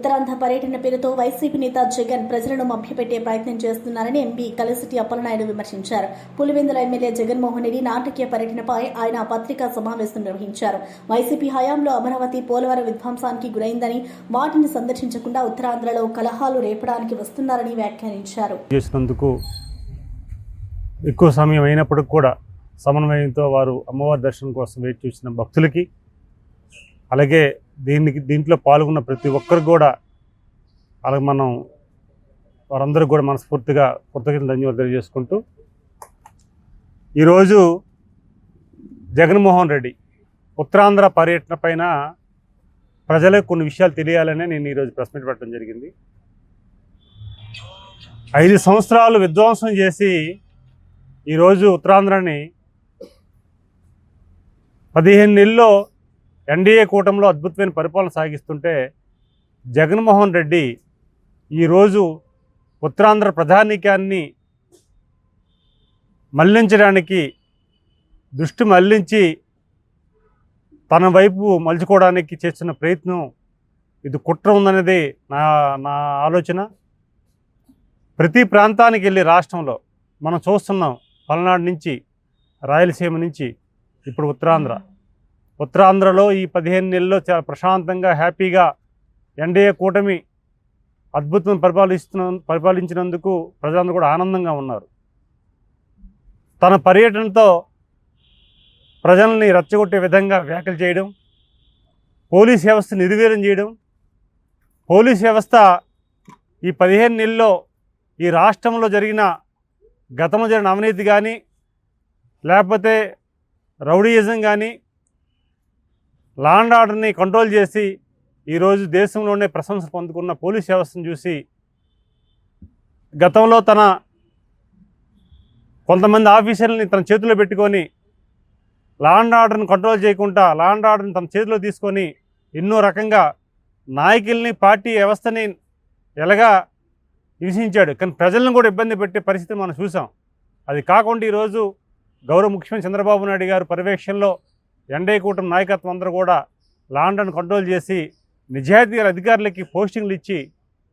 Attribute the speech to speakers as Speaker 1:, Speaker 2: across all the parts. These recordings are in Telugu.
Speaker 1: ఉత్తరాంధ్ర పర్యటన పేరుతో వైసీపీ నేత జగన్ ప్రజలను మభ్యపెట్టే ప్రయత్నం చేస్తున్నారని ఎంపీ కలిసిటి అప్పలనాయుడు విమర్శించారు. పులివెందుల ఎమ్మెల్యే జగన్మోహన్ రెడ్డి నాటకీయ పర్యటనపై ఆయన పత్రికా సమావేశం నిర్వహించారు. వైసీపీ హయాంలో అమరావతి పోలవరం విధ్వంసానికి గురైందని వాటిని సందర్శించకుండా ఉత్తరాంధ్రలో కలహాలు రేపడానికి వస్తున్నారని వ్యాఖ్యానించారు.
Speaker 2: ఎక్కువ సమయం అయినప్పటికి కూడా సమన్వయంతో వారు అమ్మవారి దర్శనం కోసం వెయిట్ చూసిన భక్తులకి అలాగే దీనికి దీంట్లో పాల్గొన్న ప్రతి ఒక్కరు కూడా అలాగే మనం వారందరూ కూడా మనస్ఫూర్తిగా కృతజ్ఞతలు ధన్యవాదాలు తెలియజేసుకుంటూ ఈరోజు జగన్మోహన్ రెడ్డి ఉత్తరాంధ్ర పర్యటన పైన ప్రజలకు కొన్ని విషయాలు తెలియాలనే నేను ఈరోజు ప్రెస్ మీట్ పెట్టడం జరిగింది. ఐదు సంవత్సరాలు విధ్వంసం చేసి ఈరోజు ఉత్తరాంధ్రని పదిహేను నెలల్లో ఎన్డీఏ కూటమిలో అద్భుతమైన పరిపాలన సాగిస్తుంటే జగన్మోహన్ రెడ్డి ఈరోజు ఉత్తరాంధ్ర ప్రధానికాన్ని మళ్ళించడానికి దృష్టి మళ్ళించి తన వైపు మలుచుకోవడానికి చేస్తున్న ప్రయత్నం ఇది కుట్ర ఉందనేది నా నా ఆలోచన. ప్రతి ప్రాంతానికి వెళ్ళి రాష్ట్రంలో మనం చూస్తున్నాం పల్నాడు నుంచి రాయలసీమ నుంచి ఇప్పుడు ఉత్తరాంధ్ర. ఉత్తరాంధ్రలో ఈ పదిహేను నెలల్లో చాలా ప్రశాంతంగా హ్యాపీగా ఎన్డీఏ కూటమి అద్భుతం పరిపాలిస్తున్న పరిపాలించినందుకు ప్రజలందరూ కూడా ఆనందంగా ఉన్నారు. తన పర్యటనతో ప్రజల్ని రెచ్చగొట్టే విధంగా వ్యాఖ్యలు చేయడం పోలీస్ వ్యవస్థ నిర్వీర్యం చేయడం పోలీస్ వ్యవస్థ ఈ పదిహేను నెలల్లో ఈ రాష్ట్రంలో జరిగిన గతంలో జరిగిన అవినీతి కానీ లేకపోతే రౌడీయిజం కానీ లా అండ్ ఆర్డర్ని కంట్రోల్ చేసి ఈరోజు దేశంలోనే ప్రశంస పొందుకున్న పోలీస్ వ్యవస్థను చూసి గతంలో తన కొంతమంది ఆఫీసర్లని తన చేతిలో పెట్టుకొని లా అండ్ ఆర్డర్ని కంట్రోల్ చేయకుండా లా అండ్ ఆర్డర్ని తన చేతిలో తీసుకొని ఎన్నో రకంగా నాయకుల్ని పార్టీ వ్యవస్థని ఎలాగా హింసించాడు. కానీ ప్రజలను కూడా ఇబ్బంది పెట్టే పరిస్థితి మనం చూసాం. అది కాకుండా ఈరోజు గౌరవ ముఖ్యమంత్రి చంద్రబాబు నాయుడు గారు పర్యవేక్షణలో ఎన్డీఏ కూటమి నాయకత్వం అందరూ కూడా లాండ్ని కంట్రోల్ చేసి నిజాయితీ గల అధికారులకి పోస్టింగ్లు ఇచ్చి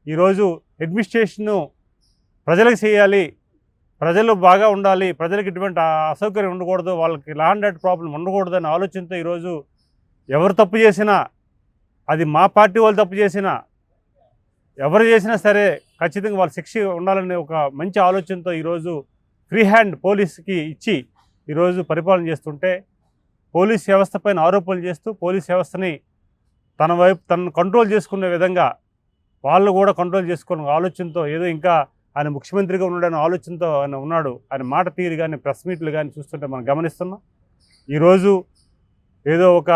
Speaker 2: ఈరోజు అడ్మినిస్ట్రేషన్ను ప్రజలకు చేయాలి ప్రజలు బాగా ఉండాలి ప్రజలకు ఇటువంటి అసౌకర్యం ఉండకూడదు వాళ్ళకి ల్యాండ్ అండ్ ప్రాబ్లం ఉండకూడదు అనే ఆలోచనతో ఈరోజు ఎవరు తప్పు చేసినా అది మా పార్టీ వాళ్ళు తప్పు చేసినా ఎవరు చేసినా సరే ఖచ్చితంగా వాళ్ళ శిక్ష ఉండాలనే ఒక మంచి ఆలోచనతో ఈరోజు ఫ్రీ హ్యాండ్ పోలీస్కి ఇచ్చి ఈరోజు పరిపాలన చేస్తుంటే పోలీస్ వ్యవస్థ పైన ఆరోపణలు చేస్తూ పోలీస్ వ్యవస్థని తన వైపు తనను కంట్రోల్ చేసుకునే విధంగా వాళ్ళు కూడా కంట్రోల్ చేసుకున్న ఆలోచనతో ఏదో ఇంకా ఆయన ముఖ్యమంత్రిగా ఉన్నాడనే ఆలోచనతో ఆయన ఉన్నాడు. ఆయన మాట తీరు కానీ ప్రెస్ మీట్లు కానీ చూస్తుంటే మనం గమనిస్తున్నాం. ఈరోజు ఏదో ఒక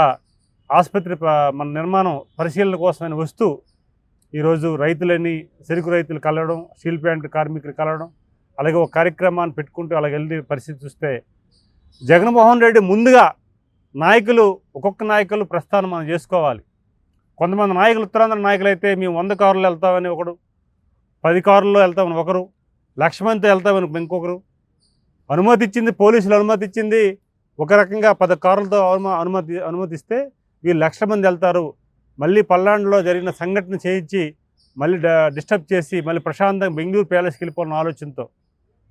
Speaker 2: ఆసుపత్రి ప- మన నిర్మాణం పరిశీలన కోసం ఆయన వస్తూ ఈరోజు రైతులని చెరుకు రైతులు కలవడం స్టీల్ ప్లాంట్ కార్మికులు కలవడం అలాగే ఒక కార్యక్రమాన్ని పెట్టుకుంటూ అలాగే వెళ్ళి పరిస్థితి చూస్తే జగన్మోహన్ రెడ్డి ముందుగా నాయకులు ఒక్కొక్క నాయకులు ప్రస్థానం మనం చేసుకోవాలి. కొంతమంది నాయకులు ఉత్తరాంధ్ర నాయకులు అయితే మేము వంద కార్లు వెళ్తామని ఒకడు పది కార్లలో వెళ్తామని ఒకరు లక్ష మందితో వెళ్తామని ఇంకొకరు. అనుమతి ఇచ్చింది పోలీసులు అనుమతి ఇచ్చింది ఒక రకంగా పది కార్లతో అనుమతి అనుమతిస్తే వీళ్ళు లక్షల మంది వెళ్తారు. మళ్ళీ పల్నాడులో జరిగిన సంఘటన చేయించి మళ్ళీ డ- డిస్టర్బ్ చేసి మళ్ళీ ప్రశాంతంగా బెంగళూరు ప్యాలెస్కి వెళ్ళిపోవాలన్న ఆలోచనతో.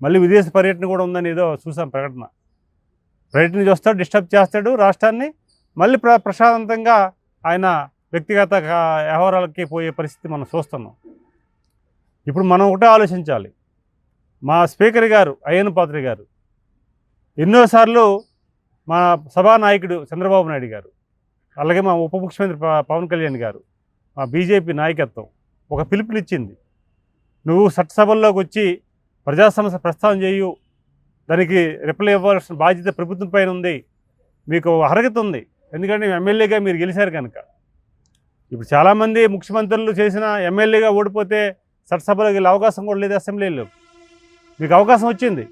Speaker 2: మళ్ళీ విదేశ పర్యటన కూడా ఉందని ఏదో చూసాం ప్రకటన. రైతుని చూస్తాడు డిస్టర్బ్ చేస్తాడు రాష్ట్రాన్ని. మళ్ళీ ప్ర ప్రశాంతంగా ఆయన వ్యక్తిగత వ్యవహారాలకి పోయే పరిస్థితి మనం చూస్తున్నాం. ఇప్పుడు మనం ఒకటే ఆలోచించాలి. మా స్పీకర్ గారు అయ్యన్ పాత్రి గారు ఎన్నోసార్లు మా సభానాయకుడు చంద్రబాబు నాయుడు గారు అలాగే మా ఉప ముఖ్యమంత్రి ప- పవన్ కళ్యాణ్ గారు మా బీజేపీ నాయకత్వం ఒక పిలుపునిచ్చింది. నువ్వు చట్టసభల్లోకి వచ్చి ప్రజా సమస్య ప్రస్తావన చేయు దానికి రిప్లై ఇవ్వాల్సిన బాధ్యత ప్రభుత్వం పైన ఉంది. మీకు అర్హత ఉంది. ఎందుకంటే ఎమ్మెల్యేగా మీరు గెలిచారు కనుక. ఇప్పుడు చాలామంది ముఖ్యమంత్రులు చేసిన ఎమ్మెల్యేగా ఓడిపోతే చట్టసభలోకి వెళ్ళే అవకాశం కూడా లేదు అసెంబ్లీలో మీకు అవకాశం వచ్చింది.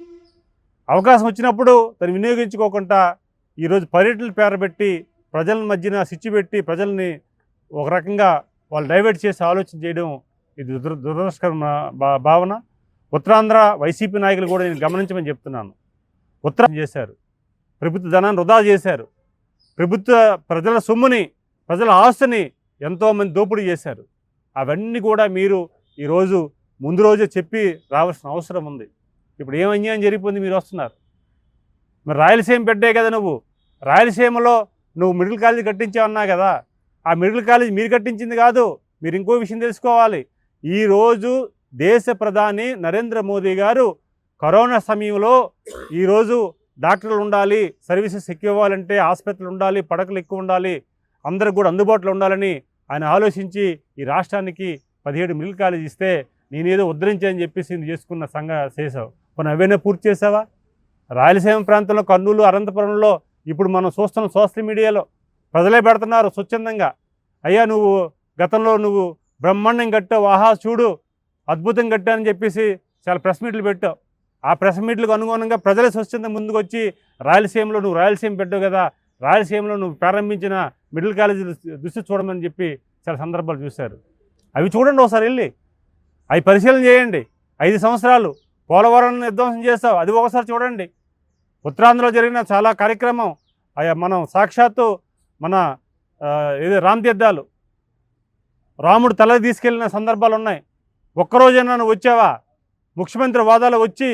Speaker 2: అవకాశం వచ్చినప్పుడు దాన్ని వినియోగించుకోకుండా ఈరోజు పర్యటనలు పేరబెట్టి ప్రజల మధ్యన స్విచ్ పెట్టి ప్రజల్ని ఒక రకంగా వాళ్ళు డైవర్ట్ చేసి ఆలోచన చేయడం ఇది దుర భా- భావన. ఉత్తరాంధ్ర వైసీపీ నాయకులు కూడా నేను గమనించమని చెప్తున్నాను. ఉత్తర చేశారు. ప్రభుత్వ ధనాన్ని వృధా చేశారు. ప్రభుత్వ ప్రజల సొమ్ముని ప్రజల ఆస్తిని ఎంతోమంది దోపిడీ చేశారు. అవన్నీ కూడా మీరు ఈరోజు ముందు రోజే చెప్పి రావాల్సిన అవసరం ఉంది. ఇప్పుడు ఏం అన్యాయం జరిగిపోయింది మీరు వస్తున్నారు. మరి రాయలసీమ బిడ్డే కదా నువ్వు. రాయలసీమలో నువ్వు మిడిల్ కాలేజ్ కట్టించావన్నా కదా. ఆ మిడిల్ కాలేజ్ మీరు కట్టించింది కాదు. మీరు ఇంకో విషయం తెలుసుకోవాలి. ఈరోజు దేశ ప్రధాని నరేంద్ర మోదీ గారు కరోనా సమయంలో ఈరోజు డాక్టర్లు ఉండాలి సర్వీసెస్ ఎక్కువ ఇవ్వాలంటే ఆసుపత్రులు ఉండాలి పడకలు ఎక్కువ ఉండాలి అందరికి కూడా అందుబాటులో ఉండాలని ఆయన ఆలోచించి ఈ రాష్ట్రానికి పదిహేడు మిడిల్ కాలేజ్ ఇస్తే నేనేదో ఉద్ధరించాలని చెప్పేసి చేసుకున్న సంఘ చేసావు కొన్ని అవైనా పూర్తి చేసావా? రాయలసీమ ప్రాంతంలో కర్నూలు అనంతపురంలో ఇప్పుడు మనం చూస్తున్న సోషల్ మీడియాలో ప్రజలే పెడుతున్నారు స్వచ్ఛందంగా. అయ్యా నువ్వు గతంలో నువ్వు బ్రహ్మాండం కట్టావు ఆహా చూడు అద్భుతం కట్టావని చెప్పేసి చాలా ప్రెస్ మీట్లు పెట్టావు. ఆ ప్రెస్ మీట్లకు అనుగుణంగా ప్రజలే స్వచ్ఛంద ముందుకు వచ్చి రాయలసీమలో నువ్వు రాయలసీమ పెట్టావు కదా రాయలసీమలో నువ్వు ప్రారంభించిన మిడిల్ కాలేజీ దృష్టి చూడమని చెప్పి చాలా సందర్భాలు చూశారు. అవి చూడండి ఒకసారి వెళ్ళి. అవి పరిశీలన చేయండి. ఐదు సంవత్సరాలు పోలవరం విధ్వంసం చేస్తావు. అది ఒకసారి చూడండి. ఉత్తరాంధ్రలో జరిగిన చాలా కార్యక్రమం అయ్యా మనం సాక్షాత్తు మన ఇది ఏదో రామ్ తీర్థాలు రాముడు తల తీసుకెళ్ళిన సందర్భాలు ఉన్నాయి. ఒక్కరోజైనా వచ్చావా? ముఖ్యమంత్రి వాదాలు వచ్చి